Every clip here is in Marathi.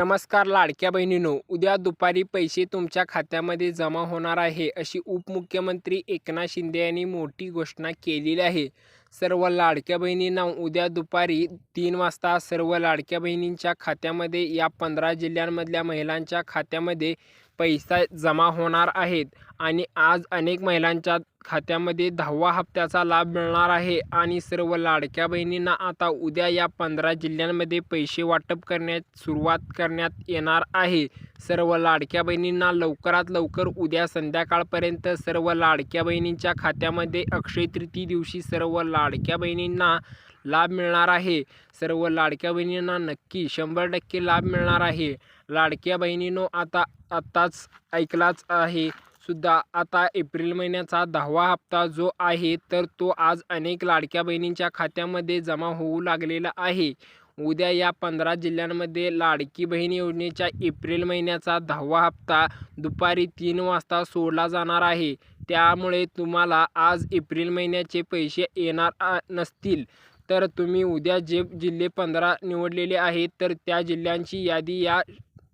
नमस्कार लाडक्या बहिणींनो उद्या दुपारी पैसे तुमच्या खात्यामध्ये जमा होणार आहे अशी उपमुख्यमंत्री एकनाथ शिंदे यांनी मोठी घोषणा केलेली आहे. सर्व लाडक्या बहिणींना उद्या दुपारी तीन वाजता सर्व लाडक्या बहिणींच्या खात्यामध्ये या पंधरा जिल्ह्यांमधल्या महिलांच्या खात्यामध्ये पैसा जमा होणार आहेत. आणि आज अनेक महिलांच्या खात्यामध्ये दहावा हप्त्याचा लाभ मिळणार आहे आणि सर्व लाडक्या बहिणींना आता उद्या या पंधरा जिल्ह्यांमध्ये पैसे वाटप करण्यात सुरुवात करण्यात येणार आहे. सर्व लाडक्या बहिणींना लवकरात लवकर उद्या संध्याकाळपर्यंत सर्व लाडक्या बहिणींच्या खात्यामध्ये अक्षय तृतीय दिवशी सर्व लाडक्या बहिणींना लाभ मिळणार आहे. सर्व लाडक्या बहिणींना नक्की शंभर टक्के लाभ मिळणार आहे. लाडक्या बहिणींनो आता आत्ताच ऐकलाच आहे. सुद्धा आता एप्रिल महिन्याचा दहावा हप्ता जो आहे तर तो आज अनेक लाडक्या बहिणींच्या खात्यामध्ये जमा होऊ लागलेला आहे. उद्या या पंधरा जिल्ह्यांमध्ये लाडकी बहीण योजनेच्या एप्रिल महिन्याचा दहावा हप्ता दुपारी तीन वाजता सोडला जाणार आहे. त्यामुळे तुम्हाला आज एप्रिल महिन्याचे पैसे येणार नसतील. तर तुम्ही उद्या जे जिल्हे पंधरा निवडलेले आहेत तर त्या जिल्ह्यांची यादी या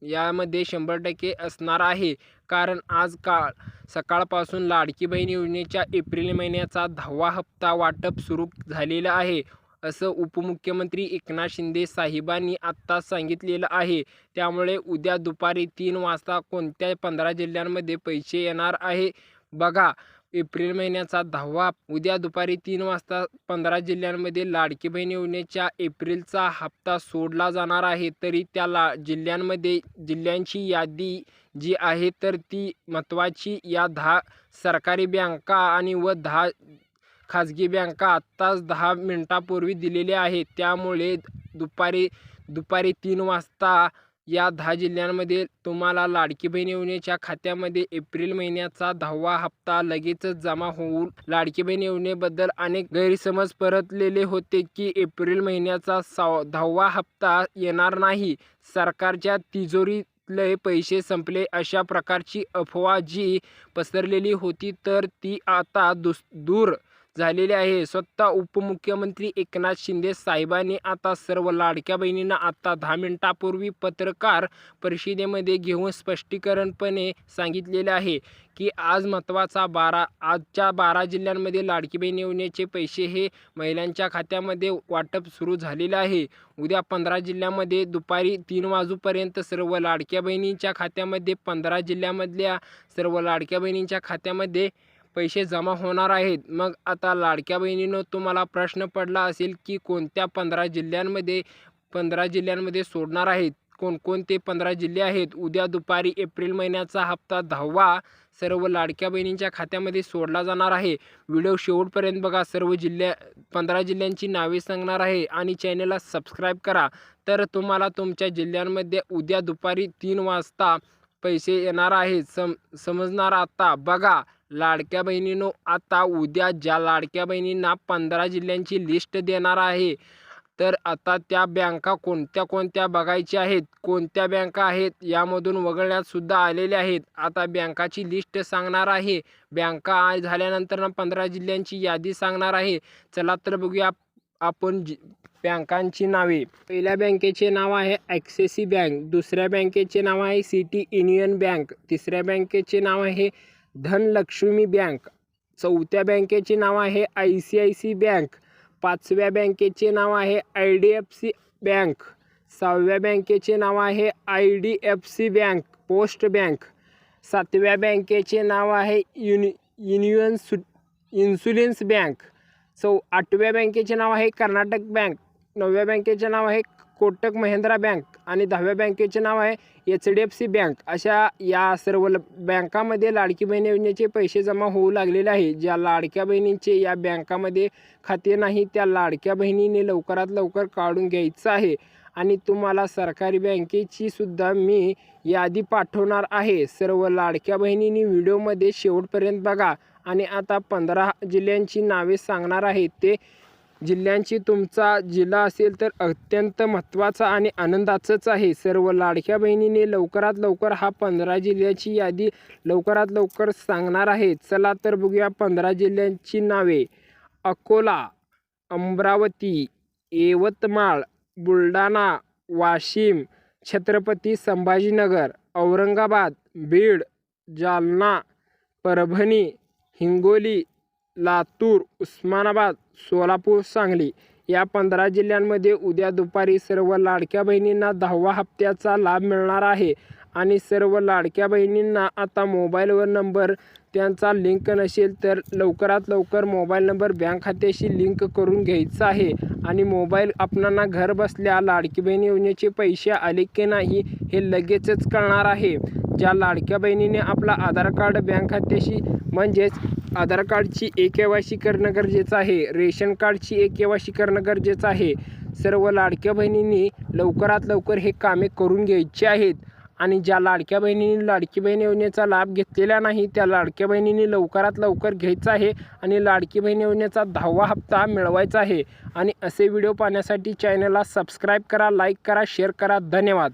यामध्ये शंभर टक्के असणार आहे. कारण आज काळ सकाळपासून लाडकी बहीण योजनेच्या एप्रिल महिन्याचा दहावा हप्ता वाटप सुरू झालेलं आहे असं उपमुख्यमंत्री एकनाथ शिंदे साहेबांनी आत्ताच सांगितलेलं आहे. त्यामुळे उद्या दुपारी तीन वाजता कोणत्या पंधरा जिल्ह्यांमध्ये पैसे येणार आहे. बघा एप्रिल महिन्याचा दहावा. उद्या दुपारी तीन वाजता पंधरा जिल्ह्यांमध्ये लाडकी बहीण योजनेच्या एप्रिलचा हप्ता सोडला जाणार आहे. तरी त्या ला जिल्ह्यांमध्ये जिल्ह्यांची यादी जी आहे तर ती महत्त्वाची. या दहा सरकारी बँका आणि व दहा खाजगी बँका आत्ताच दहा मिनटापूर्वी दिलेल्या आहेत. त्यामुळे दुपारी दुपारी तीन वाजता या दहा जिल्ह्यांमध्ये तुम्हाला लाडकी बहीण योजनेच्या खात्यामध्ये एप्रिल महिन्याचा दहावा हप्ता लगेचच जमा होऊन लाडकी बहीण योजनेबद्दल अनेक गैरसमज परतलेले होते की एप्रिल महिन्याचा साव दहावा हप्ता येणार नाही. सरकारच्या तिजोरीतले पैसे संपले अशा प्रकारची अफवा जी पसरलेली होती तर ती आता दुस दूर झालेले आहे. स्वतः उपमुख्यमंत्री एकनाथ शिंदे साहेबांनी आता सर्व लाडक्या बहिणींना आता दहा मिनिटापूर्वी पत्रकार परिषदेमध्ये घेऊन स्पष्टीकरणपणे सांगितलेले आहे की आज महत्त्वाचा बारा आजच्या बारा जिल्ह्यांमध्ये लाडकी बहीण योजनेचे पैसे हे महिलांच्या खात्यामध्ये वाटप सुरू झालेले आहे. उद्या पंधरा जिल्ह्यामध्ये दुपारी तीन वाजूपर्यंत सर्व लाडक्या बहिणींच्या खात्यामध्ये पंधरा जिल्ह्यामधल्या सर्व लाडक्या बहिणींच्या खात्यामध्ये पैसे जमा होणार आहेत. मग आता लाडक्या बहिणीनं तुम्हाला प्रश्न पडला असेल की कोणत्या पंधरा जिल्ह्यांमध्ये पंधरा जिल्ह्यांमध्ये सोडणार आहेत? कोणकोणते पंधरा जिल्हे आहेत? उद्या दुपारी एप्रिल महिन्याचा हप्ता दहावा सर्व लाडक्या बहिणींच्या खात्यामध्ये सोडला जाणार आहे. व्हिडिओ शेवटपर्यंत बघा. सर्व जिल्ह्या पंधरा जिल्ह्यांची नावे सांगणार आहे आणि चॅनलला सबस्क्राईब करा. तर तुम्हाला तुमच्या जिल्ह्यांमध्ये उद्या दुपारी तीन वाजता पैसे येणार आहेत. सम समजणार आता. बघा. लाडक्या बहिणीनो आता उद्या ज्या लाडक्या बहिणींना पंधरा जिल्ह्यांची लिस्ट देणार आहे तर आता त्या बँका कोणत्या कोणत्या बघायच्या आहेत कोणत्या बँका आहेत यामधून वगळण्यात सुद्धा आलेल्या आहेत. आता बँकाची लिस्ट सांगणार आहे. बँका आज झाल्यानंतर ना पंधरा जिल्ह्यांची यादी सांगणार आहे. चला तर बघूया आपण जि बँकांची नावे. पहिल्या बँकेचे नाव आहे ॲक्सेसी बँक दुसऱ्या बँकेचे नाव आहे सिटी युनियन बँक तिसऱ्या बँकेचे नाव आहे धनलक्ष्मी बँक. चौथ्या बँकेचे नाव आहे I C I C bank. पाचव्या बँकेचे नाव आहे I D F C bank. सहाव्या बँकेचे नाव आहे I D F C bank post bank. सातव्या बँकेचे नाव आहे युनि युनियन सु इन्शुरन्स बँक. चौ आठव्या बँकेचे नाव आहे कर्नाटक बँक. नवव्या बँकेचे नाव आहे कोटक महिंद्रा बँक आणि दहाव्या बँकेचे नाव आहे H D F C bank. अशा या सर्व बँकामध्ये लाडकी बहीण योजनेचे पैसे जमा होऊ लागलेले आहे. ज्या लाडक्या बहिणींचे या बँकामध्ये खाते नाही त्या लाडक्या बहिणीने लवकरात लवकर काढून घ्यायचं आहे. आणि तुम्हाला सरकारी बँकेची सुद्धा मी यादी पाठवणार आहे. सर्व लाडक्या बहिणींनी व्हिडिओमध्ये शेवटपर्यंत बघा. आणि आता पंधरा जिल्ह्यांची नावे सांगणार आहे. ते जिल्ह्यांची तुमचा जिल्हा असेल तर अत्यंत महत्त्वाचा आणि आनंदाचंच आहे. सर्व लाडक्या बहिणीने लवकरात लवकर हा पंधरा जिल्ह्याची यादी लवकरात लवकर सांगणार आहे. चला तर बघूया पंधरा जिल्ह्यांची नावे. अकोला अमरावती यवतमाळ बुलढाणा वाशिम छत्रपती संभाजीनगर औरंगाबाद बीड जालना परभणी हिंगोली लातूर उस्मानाबाद सोलापूर सांगली या पंधरा जिल्ह्यांमध्ये उद्या दुपारी सर्व लाडक्या बहिणींना दहावा हप्त्याचा लाभ मिळणार आहे. आणि सर्व लाडक्या बहिणींना आता मोबाईलवर नंबर त्यांचा लिंक नसेल तर लवकरात लवकर मोबाईल नंबर बँक खात्याशी लिंक करून घ्यायचा आहे. आणि मोबाईल आपणांना घर बसल्या लाडकी बहीण योजनेचे पैसे आले की नाही हे लगेचच कळणार आहे. ज्या लाडक्या बहिणीने आपला आधार कार्ड बँक खात्याशी म्हणजेच आधार कार्डची ए के वाय सी करणं गरजेचं आहे. रेशन कार्डची ए के वाय सी करणं गरजेचं आहे. सर्व लाडक्या बहिणींनी लवकरात लवकर हे कामे करून घ्यायची आहेत. आणि ज्या लाडक्या बहिणींनी लाडकी बहीण योजनेचा लाभ घेतलेला नाही त्या लाडक्या बहिणींनी लवकरात लवकर घ्यायचा आहे आणि लाडकी बहीण योजनेचा दहावा हप्ता मिळवायचा आहे. आणि असे व्हिडिओ पाहण्यासाठी चॅनलला सबस्क्राईब करा लाईक करा शेअर करा. धन्यवाद.